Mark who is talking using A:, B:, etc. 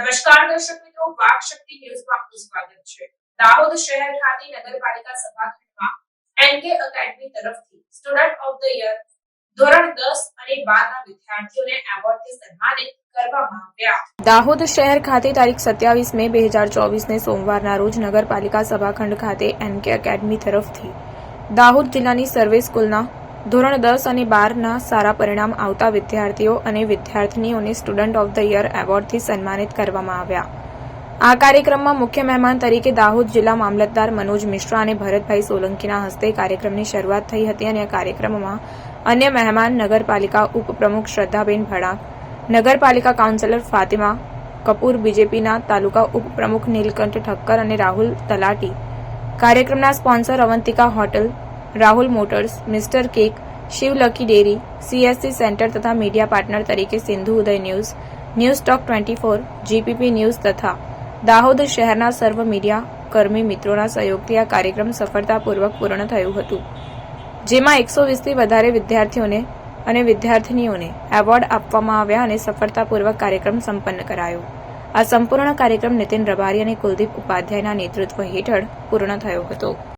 A: નમસ્કાર દર્શક મિત્રો વાક શક્તિ ન્યૂઝમાં આપનું સ્વાગત છે. દાહોદ શહેર ખાતે નગરપાલિકા સભાખંડમાં એનકે એકેડમી તરફથી સ્ટુડન્ટ ઓફ ધ યર ધોરણ 10 અને 12 ના વિદ્યાર્થીઓને એવોર્ડથી સન્માનિત દાહોદ શહેર ખાતે તારીખ સત્યાવીસ મે બે હજાર ચોવીસને સોમવારના રોજ નગરપાલિકા સભાખંડ ખાતે એનકે એકેડમી તરફથી દાહોદ જિલ્લાની સર્વે સ્કૂલના ધોરણ દસ અને બારના સારા પરિણામ આવતા વિદ્યાર્થીઓ અને વિદ્યાર્થીનીઓને સ્ટુડન્ટ ઓફ ધ યર એવોર્ડથી સન્માનિત કરવામાં આવ્યા. આ કાર્યક્રમમાં મુખ્ય મહેમાન તરીકે દાહોદ જિલ્લા મામલતદાર મનોજ મિશ્રા અને ભરતભાઈ સોલંકીના હસ્તે કાર્યક્રમની શરૂઆત થઈ હતી અને આ કાર્યક્રમમાં અન્ય મહેમાન નગરપાલિકા ઉપપ્રમુખ શ્રદ્ધાબેન ભડાક નગરપાલિકા કાઉન્સિલર ફાતિમા કપૂર, બીજેપીના તાલુકા ઉપપ્રમુખ નીલકંઠ ઠક્કર અને રાહુલ તલાટી. કાર્યક્રમના sponsor Avantika hotel Rahul motors, mister cake, Shiv lucky dairy CSC centre તથા મીડિયા પાર્ટનર તરીકે Sindhu Uday news news stock twenty four, GPP news તથા દાહોદ શહેરના સર્વ મીડિયા કર્મી મિત્રોના સહયોગથી આ કાર્યક્રમ સફળતાપૂર્વક પૂર્ણ થયું હતું. જેમાં એકસો વીસથી વધારે વિદ્યાર્થીઓને અને વિદ્યાર્થીનીઓને એવોર્ડ આપવામાં આવ્યા અને સફળતાપૂર્વક કાર્યક્રમ સંપન્ન કરાયો. આ સંપૂર્ણ કાર્યક્રમ નીતિન રબારી અને કુલદીપ ઉપાધ્યાયના નેતૃત્વ હેઠળ પૂર્ણ થયો હતો.